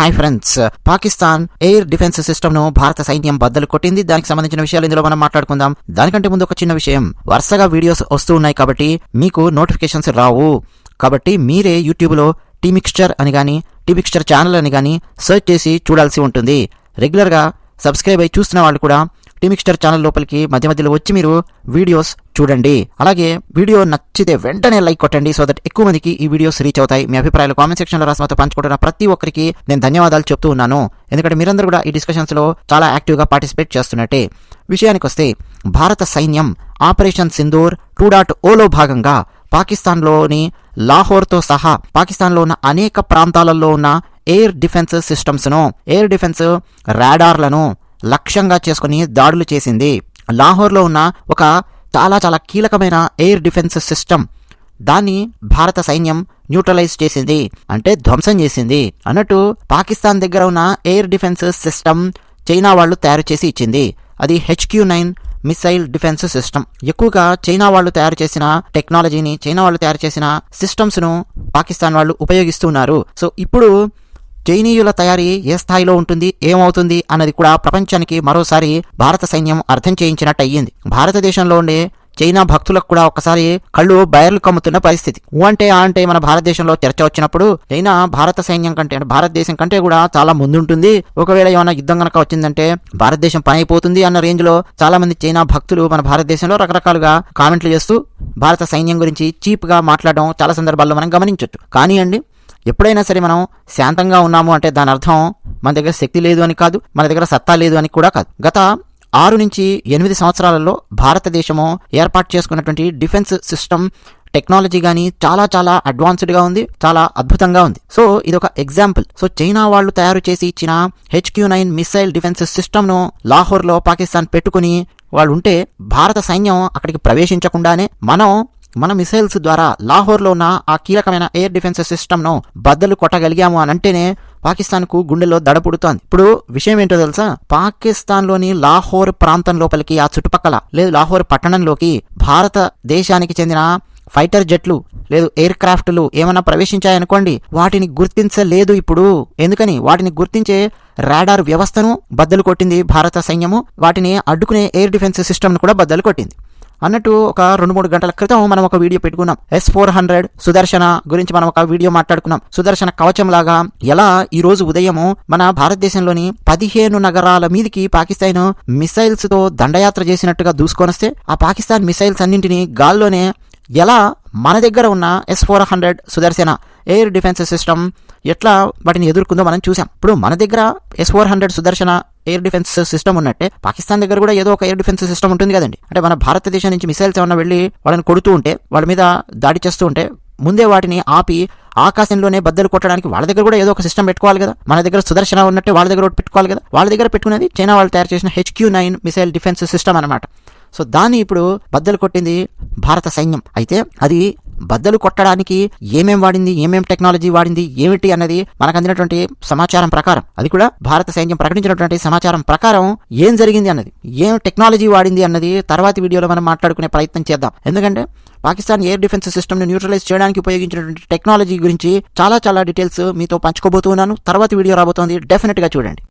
Hi friends Pakistan air defence సిస్టమ్ను భారత సైన్యం బద్దలు కొట్టింది. దానికి సంబంధించిన విషయాలు ఇందులో మనం మాట్లాడుకుందాం. దానికంటే ముందు ఒక చిన్న విషయం. వరుసగా వీడియోస్ వస్తూ ఉన్నాయి కాబట్టి మీకు నోటిఫికేషన్స్ రావు. కాబట్టి మీరే యూట్యూబ్లో టీమిక్స్చర్ అని కానీ టీ మిక్స్చర్ ఛానల్ అని కానీ సెర్చ్ చేసి చూడాల్సి ఉంటుంది. రెగ్యులర్గా సబ్స్క్రైబ్ అయి చూస్తున్న వాళ్ళు కూడా టీమిక్స్టర్ ఛానల్ లోపలికి మధ్య మధ్యలో వచ్చి మీరు వీడియోస్ చూడండి. అలాగే వీడియో నచ్చితే వెంటనే లైక్ కొట్టండి సో దట్ ఎక్కువ మందికి ఈ వీడియోస్ రీచ్ అవుతాయి. మీ అభిప్రాయాలు కామెంట్ సెక్షన్లో రాసి మాతో పంచుకుంటున్న ప్రతి ఒక్కరికి నేను ధన్యవాదాలు చెప్తూ ఉన్నాను. ఎందుకంటే మీరందరూ కూడా ఈ డిస్కషన్స్లో చాలా యాక్టివ్గా పార్టిసిపేట్ చేస్తున్నట్టే. విషయానికి వస్తే భారత సైన్యం ఆపరేషన్ సింధూర్ టూ డాట్ ఓలో భాగంగా పాకిస్తాన్లోని లాహోర్తో సహా పాకిస్తాన్లో ఉన్న అనేక ప్రాంతాలలో ఉన్న ఎయిర్ డిఫెన్స్ సిస్టమ్స్ను ఎయిర్ డిఫెన్స్ రాడార్లను లక్ష్యంగా చేసుకుని దాడులు చేసింది. లాహోర్లో ఉన్న ఒక చాలా చాలా కీలకమైన ఎయిర్ డిఫెన్స్ సిస్టమ్. దాన్ని భారత సైన్యం న్యూట్రలైజ్ చేసింది. అంటే ధ్వంసం చేసింది. అన్నట్టు పాకిస్తాన్ దగ్గర ఉన్న ఎయిర్ డిఫెన్స్ సిస్టమ్ చైనా వాళ్ళు తయారు చేసి ఇచ్చింది. అది HQ nine missile defence system. ఎక్కువగా చైనా వాళ్ళు తయారు చేసిన టెక్నాలజీని చైనా వాళ్ళు తయారు చేసిన సిస్టమ్స్ను పాకిస్తాన్ వాళ్ళు ఉపయోగిస్తున్నారు. సో ఇప్పుడు చైనీయుల తయారీ ఏ స్థాయిలో ఉంటుంది ఏమవుతుంది అన్నది కూడా ప్రపంచానికి మరోసారి భారత సైన్యం అర్థం చేయించినట్టు అయ్యింది. భారతదేశంలో ఉండే చైనా భక్తులకు కూడా ఒకసారి కళ్ళు బయర్లు కమ్ముతున్న పరిస్థితి. ఊ అంటే ఆ అంటే మన భారతదేశంలో చర్చ వచ్చినప్పుడు చైనా భారత సైన్యం కంటే భారతదేశం కంటే కూడా చాలా ముందుంటుంది. ఒకవేళ ఏమైనా యుద్ధం కనుక వచ్చిందంటే భారతదేశం పని అయిపోతుంది అన్న రేంజ్లో చాలా మంది చైనా భక్తులు మన భారతదేశంలో రకరకాలుగా కామెంట్లు చేస్తూ భారత సైన్యం గురించి చీప్గా మాట్లాడడం చాలా సందర్భాల్లో మనం గమనించవచ్చు కానీ అండి ఎప్పుడైనా సరే మనం శాంతంగా ఉన్నాము అంటే దాని అర్థం మన దగ్గర శక్తి లేదు అని కాదు మన దగ్గర సత్తా లేదు అని కూడా కాదు. గత ఆరు నుంచి ఎనిమిది సంవత్సరాలలో భారతదేశము ఏర్పాటు చేసుకున్నటువంటి డిఫెన్స్ సిస్టమ్ టెక్నాలజీ కానీ చాలా చాలా అడ్వాన్స్డ్గా ఉంది చాలా అద్భుతంగా ఉంది. సో ఇది ఒక ఎగ్జాంపుల్. సో చైనా వాళ్ళు తయారు చేసి ఇచ్చిన హెచ్క్యూ నైన్ మిసైల్ డిఫెన్స్ సిస్టమ్ను లాహోర్లో పాకిస్తాన్ పెట్టుకుని వాళ్ళు ఉంటే భారత సైన్యం అక్కడికి ప్రవేశించకుండానే మనం మన మిసైల్స్ ద్వారా లాహోర్లో ఉన్న ఆ కీలకమైన ఎయిర్ డిఫెన్స్ సిస్టమ్ను బద్దలు కొట్టగలిగాము అని అంటేనే పాకిస్తాన్కు గుండెలో దడ పుడుతోంది ఇప్పుడు విషయం ఏంటో తెలుసా? పాకిస్తాన్లోని లాహోర్ ప్రాంతం లోపలికి ఆ చుట్టుపక్కల లేదు లాహోర్ పట్టణంలోకి భారతదేశానికి చెందిన ఫైటర్ జెట్లు లేదు ఎయిర్ క్రాఫ్ట్లు ఏమైనా ప్రవేశించాయనుకోండి వాటిని గుర్తించలేదు ఇప్పుడు. ఎందుకని? వాటిని గుర్తించే రాడార్ వ్యవస్థను బద్దలు కొట్టింది భారత సైన్యము వాటిని అడ్డుకునే ఎయిర్ డిఫెన్స్ సిస్టమ్ను కూడా బద్దలు కొట్టింది. అన్నట్టు ఒక రెండు మూడు గంటల క్రితం మనం ఒక వీడియో పెట్టుకున్నాం. ఎస్ ఫోర్ హండ్రెడ్ సుదర్శన గురించి మనం ఒక వీడియో మాట్లాడుకున్నాం. సుదర్శన కవచం లాగా ఎలా ఈ రోజు ఉదయము మన భారతదేశంలోని పదిహేను నగరాల మీదికి పాకిస్తాన్ మిసైల్స్తో దండయాత్ర చేసినట్టుగా దూసుకొనొస్తే ఆ పాకిస్తాన్ మిసైల్స్ అన్నింటినీ గాల్లోనే ఎలా మన దగ్గర ఉన్న S four hundred Sudarshan air defence system ఎట్లా వాటిని ఎదుర్కొందో మనం చూసాం ఇప్పుడు మన దగ్గర S four hundred Sudarshan air defence system ఉన్నట్టే పాకిస్తాన్ దగ్గర కూడా ఏదో ఒక ఎయిర్ డిఫెన్స్ సిస్టమ్ ఉంటుంది కదండి. అంటే మన భారతదేశం నుంచి మిసైల్స్ ఏమన్నా వెళ్ళి వాళ్ళని కొడుతూ ఉంటే వాళ్ళ మీద దాడి చేస్తూ ఉంటే ముందే వాటిని ఆపి ఆకాశంలోనే బద్దలు కొట్టడానికి వాళ్ళ దగ్గర కూడా ఏదో ఒక సిస్టమ్ పెట్టుకోవాలి కదా. మన దగ్గర సుదర్శన ఉన్నట్టే వాళ్ళ దగ్గర ఒకటి పెట్టుకోవాలి కదా. వాళ్ళ దగ్గర పెట్టుకునేది చైనా వాళ్ళు తయారు చేసిన HQ nine missile defence system అనమాట సో దాన్ని ఇప్పుడు బద్దలు కొట్టింది భారత సైన్యం. అయితే అది బద్దలు కొట్టడానికి ఏమేం వాడింది ఏమేం టెక్నాలజీ వాడింది ఏమిటి అన్నది మనకు అందినటువంటి సమాచారం ప్రకారం. అది కూడా భారత సైన్యం ప్రకటించినటువంటి సమాచారం ప్రకారం ఏం జరిగింది అన్నది ఏం టెక్నాలజీ వాడింది అన్నది తర్వాతి వీడియోలో మనం మాట్లాడుకునే ప్రయత్నం చేద్దాం. ఎందుకంటే పాకిస్తాన్ ఎయిర్ డిఫెన్స్ సిస్టమ్ని న్యూట్రలైజ్ చేయడానికి ఉపయోగించినటువంటి టెక్నాలజీ గురించి చాలా చాలా డీటెయిల్స్ మీతో పంచుకోబోతున్నాను తర్వాత వీడియో రాబోతోంది. డెఫినెట్గా చూడండి.